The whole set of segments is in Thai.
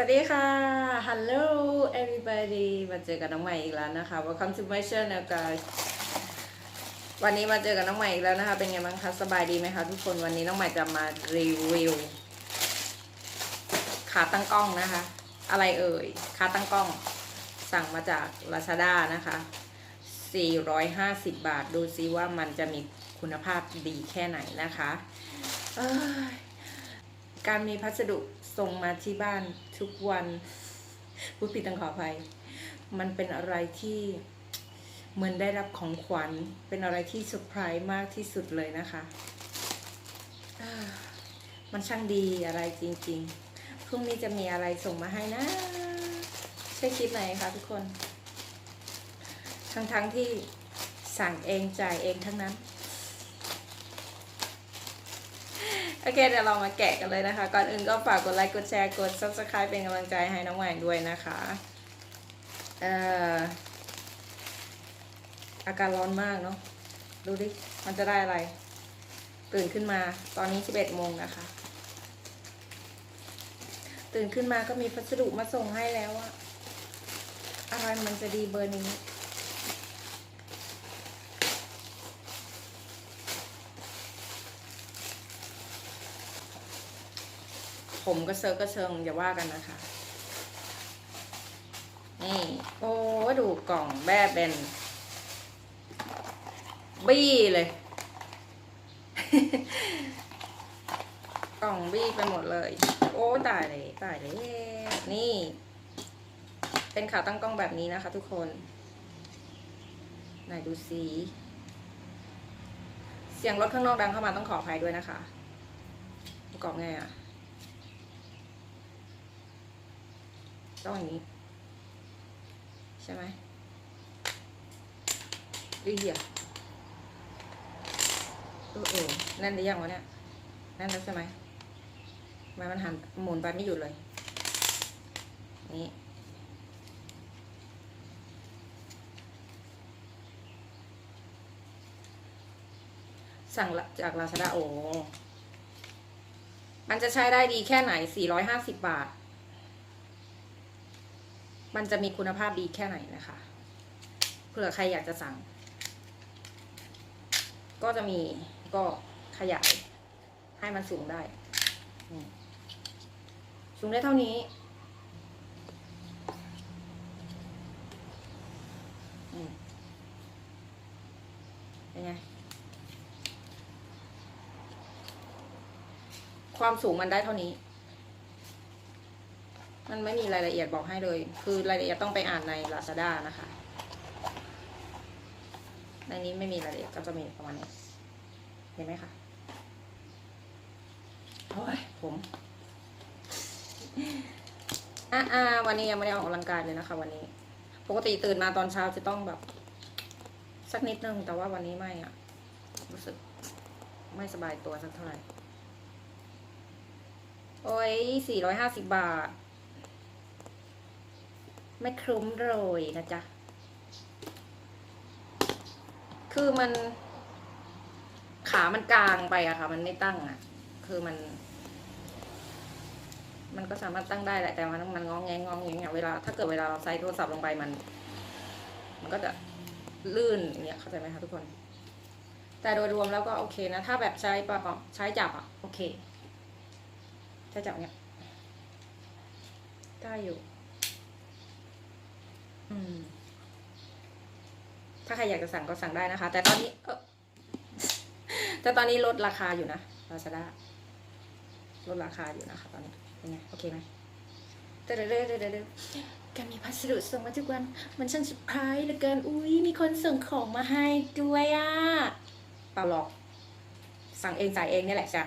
วัสดีค่ะ Hello everybody มาเจอกับน้องใหม่อีกแล้วนะคะ Welcome to my channel guys วันนี้มาเจอกับน้องใหม่อีกแล้วนะคะ เป็นไงบ้างคะ สบายดีไหมคะทุกคน วันนี้น้องใหม่จะมารีวิว ขาตั้งกล้องนะคะ อะไรเอ่ย ขาตั้งกล้อง สั่งมาจาก Lazada นะคะ 450 บาท ดูซิว่ามันจะมีคุณภาพดีแค่ไหนนะคะเอ้ย การมีพัสดุส่งมาที่บ้านทุกวันพูดผิดต้องขออภัย มันเป็นอะไรที่เหมือนได้รับของขวัญ เป็นอะไรที่เซอร์ไพรส์มากที่สุดเลยนะคะ มันช่างดีอะไรจริงๆ พรุ่งนี้จะมีอะไรส่งมาให้นะใช่คลิปไหนคะทุกคน ทั้งๆที่สั่งเองจ่ายเองทั้งนั้น โอเคเดี๋ยวเรามาแกะกันเลยนะคะ ก่อนอื่นก็ฝากกดไลค์กดแชร์กด subscribe เป็นกำลังใจให้น้องแหวนด้วยนะคะเอ่ออาการร้อนมากเนาะดูดิ มันจะได้อะไร ตื่นขึ้นมาตอนนี้ 11โมงนะคะ ตื่นขึ้นมาก็มีพัสดุมาส่งให้แล้วอะอะไรมันจะดีเบอร์นี้ ผมก็เซิร์ฟก็เชิงอย่าว่ากันนะคะ นี่ โอ้ดูกล่องแบบเป็น บี้เลย กล่องบี้ไปหมดเลย โอ้ตายเลยตายเลยนี่ เป็นขาตั้งกล้องแบบนี้นะคะทุกคนไหนดูสีเสียงรถข้างนอกดังเข้ามาต้องขออภัยด้วยนะคะประกอบไงอะ ต้องอย่างนี้ ใช่ไหมดีเหี้ยเออเออแน่นหรือยังวะเนี่ยแน่นแล้วใช่ไหมทำไมมันหันหมุนไปไม่หยุดเลย นี่สั่งจากลาซาด้าโอ มันจะใช้ได้ดีแค่ไหน 450 บาท มันจะมีคุณภาพดีแค่ไหนนะคะ เผื่อใครอยากจะสั่ง ก็จะมีก็ขยายให้มันสูงได้อืมสูงได้เท่านี้เป็นไง ความสูงมันได้เท่านี้ มันไม่มีรายละเอียดบอกให้เลย คือรายละเอียดต้องไปอ่านใน Lazada นะคะ ในนี้ไม่มีรายละเอียดก็จะมีประมาณนี้ เห็นไหมคะโอ้ยผมอะอะวันนี้ยังไม่ได้ออกกำลังกายเลยนะคะ วันนี้ ปกติตื่นมาตอนเช้าจะต้องแบบ สักนิดนึง แต่ว่าวันนี้ไม่อะรู้สึก ไม่สบายตัวสักเท่าไหร่ โอ้ยสี่ร้อยห้าสิบบาท ไม่คุ้มเลยนะจ๊ะ คือมัน ขามันกลางไปอะค่ะ มันไม่ตั้งอะคือมัน มันก็สามารถตั้งได้แหละแต่มันมันงองแงงงองแงงเวลาถ้าเกิดเวลาเราใส่โทรศัพท์ลงไปมัน มันก็จะลื่นอย่างเงี้ยเข้าใจไหมคะทุกคน แต่โดยรวมแล้วก็โอเคนะ ถ้าแบบใช้ปะใช้จับอะโอเค ใช้จับเนี้ยได้อยู่ ถ้าใครอยากจะสั่งก็สั่งได้นะคะ แต่ตอนนี้ เออแต่ตอนนี้ลดราคาอยู่นะลาซาด้าลดราคาอยู่นะคะ ตอนนี้เป็นไงโอเคไหมเด้อเด้อเด้อเด้อเด้อการมีพัสดุส่งมาทุกวัน มันช่างเซอร์ไพรส์เหลือเกิน อุ้ยมีคนส่งของมาให้ด้วยอะเปล่าหรอก สั่งเองจ่ายเองเนี่ยแหละจ้ะ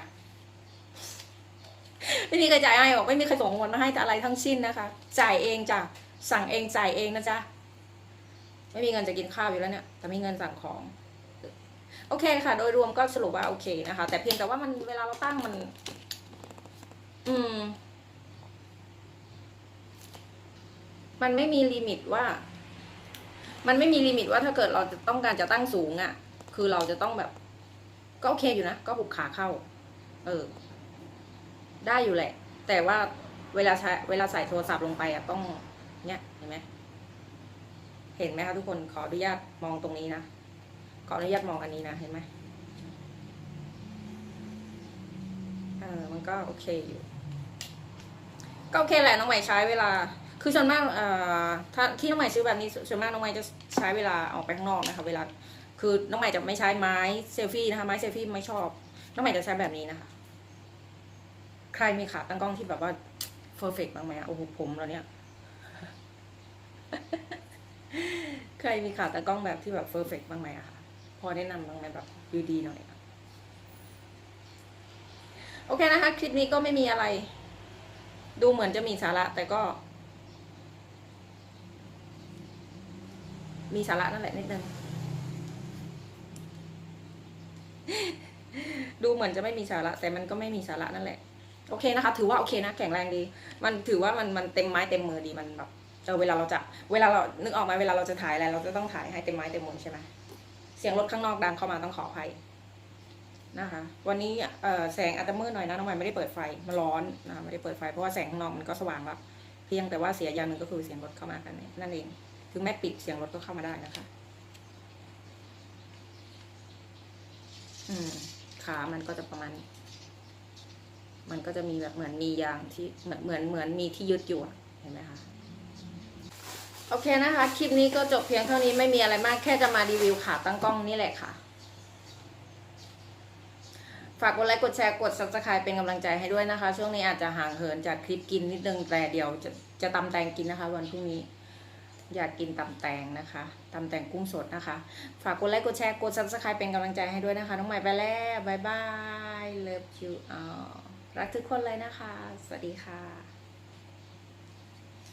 ไม่มีใครจ่ายให้หรอกไม่มีใครส่งเงินมาให้แต่อะไรทั้งสิ้นนะคะ จ่ายเองจ้ะ สั่งเองจ่ายเองนะจ๊ะ ไม่มีเงินจะกินข้าวอยู่แล้วเนี่ย แต่มีเงินสั่งของ โอเคค่ะ โดยรวมก็สรุปว่าโอเคนะคะ แต่เพียงแต่ว่ามันเวลาเราตั้งมัน อืม มันไม่มีลิมิตว่า มันไม่มีลิมิตว่าถ้าเกิดเราจะต้องการจะตั้งสูงอะ่ะ คือเราจะต้องแบบ ก็โอเคอยู่นะ ก็หุบขาเข้า เออ ได้อยู่แหละ แต่ว่าเวลาใช้เวลาใส่โทรศัพท์ลงไปอะต้อง เนี่ยเห็นไหมเห็นไหมคะทุกคนขออนุญาตมองตรงนี้นะขออนุญาตมองอันนี้นะเห็นไหมเออมันก็โอเคอยู่ ก็โอเคแหละน้องใหม่ใช้เวลา คือส่วนมากเอ่อถ้าที่น้องใหม่ซื้อแบบนี้ส่วนมากน้องใหม่จะใช้เวลาออกไปข้างนอกนะคะเวลาคือน้องใหม่จะไม่ใช้ไม้เซลฟี่นะคะไม้เซลฟี่ไม่ชอบ น้องใหม่จะใช้แบบนี้นะคะ ใครมีขาตั้งกล้องที่แบบว่าเพอร์เฟกบ้างไหมอะโอ้โหผมแล้วเนี่ย ใครมีขาตั้งกล้องแบบที่แบบเพอร์เฟกบ้างไหมอะคะพอแนะนำบ้างไหมแบบดีๆหน่อยอะโอเคนะคะ คลิปนี้ก็ไม่มีอะไร ดูเหมือนจะมีสาระแต่ก็ มีสาระนั่นแหละนิดนึงดูเหมือนจะไม่มีสาระ แต่มันก็ไม่มีสาระนั่นแหละ โอเคนะคะ ถือว่าโอเคนะแข็งแรงดี มันถือว่ามันมันเต็มไม้เต็มมือดีมันแบบ ออเวลาเราจะเวลาเรานึกออกไหมเวลาเราจะถ่ายอะไรเราจะต้องถ่ายให้เต็มไม้เต็มมือใช่ไหมเสียงรถข้างนอกดังเข้ามาต้องขออภัยนะคะ วันนี้เออแสงอาจจะมืดหน่อยนะน้องใหม่ไม่ได้เปิดไฟมันร้อนนะไม่ได้เปิดไฟเพราะว่าแสงข้างนอกมันก็สว่างแล้วเพียงแต่ว่าเสียอย่างหนึ่งก็คือเสียงรถเข้ามากันนั่นเองถึงแม้ปิดเสียงรถก็เข้ามาได้นะคะอืมขามันก็จะประมาณ มันก็จะมีแบบเหมือนมียางที่เหมือนเหมือนเหมือนมีที่ยึดอยู่เห็นไหมคะ โอเคนะคะ คลิปนี้ก็จบเพียงเท่านี้ไม่มีอะไรมากแค่จะมารีวิวขาตั้งกล้องนี่แหละค่ะ ฝากกดไลค์กดแชร์กด subscribe เป็นกำลังใจให้ด้วยนะคะ ช่วงนี้อาจจะห่างเหินจากคลิปกินนิดนึงแต่เดี๋ยวจะจะตำแตงกินนะคะ วันพรุ่งนี้ อยากกินตำแตงนะคะตำแตงกุ้งสดนะคะ ฝากกดไลค์กดแชร์กด subscribe เป็นกำลังใจให้ด้วยนะคะ น้องใหม่ไปแล้วบายบาย love you all รักทุกคนเลยนะคะ สวัสดีค่ะ